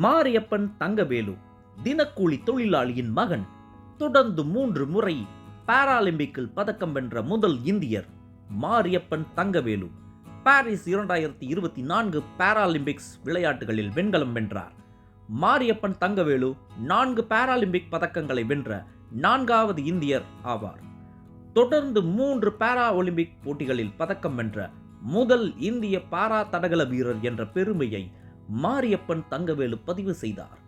மாரியப்பன் தங்கவேலு தினக்கூலி தொழிலாளியின் மகன் தொடர்ந்து மூன்று முறை பாராலிம்பிக்கில் பதக்கம் வென்ற முதல் இந்தியர் மாரியப்பன் தங்கவேலு பாரிஸ் இரண்டாயிரத்தி இருபத்தி நான்கு பாராலிம்பிக்ஸ் விளையாட்டுகளில் வெண்கலம் வென்றார். மாரியப்பன் தங்கவேலு நான்கு பாராலிம்பிக் பதக்கங்களை வென்ற நான்காவது இந்தியர் ஆவார். தொடர்ந்து மூன்று பாரா ஒலிம்பிக் போட்டிகளில் பதக்கம் வென்ற முதல் இந்திய பாரா தடகள வீரர் என்ற பெருமையை மாரியப்பன் தங்கவேலு பதிவு செய்தார்.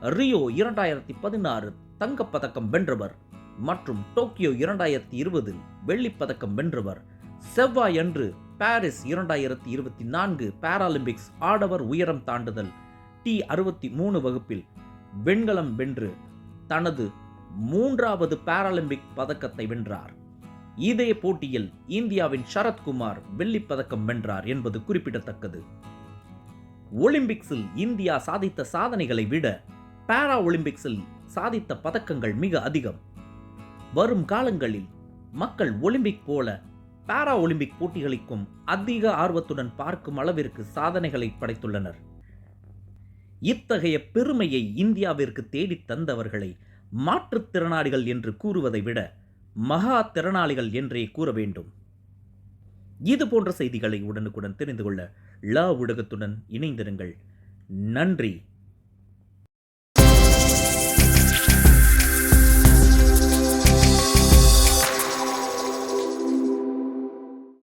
ரியோ இரண்டாயிரத்தி பதினாறு தங்கப்பதக்கம் வென்றவர் மற்றும் டோக்கியோ இரண்டாயிரத்தி இருபதில் வெள்ளிப்பதக்கம் வென்றவர். செவ்வாய் அன்று பாரிஸ் இரண்டாயிரத்தி இருபத்தி நான்கு பாராலிம்பிக்ஸ் ஆடவர் உயரம் தாண்டுதல் டி அறுபத்தி மூணு வகுப்பில் வெண்கலம் வென்று தனது மூன்றாவது பாராலிம்பிக் பதக்கத்தை வென்றார். இதே போட்டியில் இந்தியாவின் சரத்குமார் வெள்ளிப் பதக்கம் வென்றார் என்பது குறிப்பிடத்தக்கது. ஒலிம்பிக்ஸில் இந்தியா சாதித்த சாதனைகளை விட பாரா ஒலிம்பிக்ஸில் சாதித்த பதக்கங்கள் மிக அதிகம். வரும் காலங்களில் மக்கள் ஒலிம்பிக் போல பாரா ஒலிம்பிக் போட்டிகளுக்கும் அதிக ஆர்வத்துடன் பார்க்கும் அளவிற்கு சாதனைகளை படைத்துள்ளனர். இத்தகைய பெருமையை இந்தியாவிற்கு தேடித் தந்தவர்களை மாற்றுத்திறனாளிகள் என்று கூறுவதை விட மகா திறனாளிகள் என்றே கூற வேண்டும். இது போன்ற செய்திகளை உடனுக்குடன் தெரிந்து கொள்ள லா ஊடகத்துடன் இணைந்திருங்கள். நன்றி.